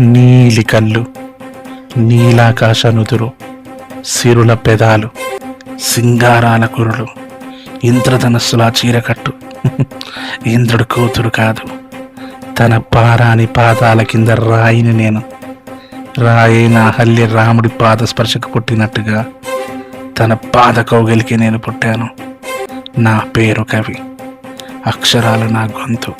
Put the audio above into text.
నీలి కళ్ళు నీలాకాశ నుదురు సిరుల పెదాలు సింగారాల కురులు ఇంద్రధనస్సులా చీరకట్టు. ఇంద్రుడు కూతురు కాదు. తన పారాని పాదాల కింద రాయిని నేను. రాయైన హల్లి రాముడి పాద స్పర్శకు పుట్టినట్టుగా తన పాద కౌగిలికి నేను పుట్టాను. నా పేరు కవి. అక్షరాలు నా గొంతు.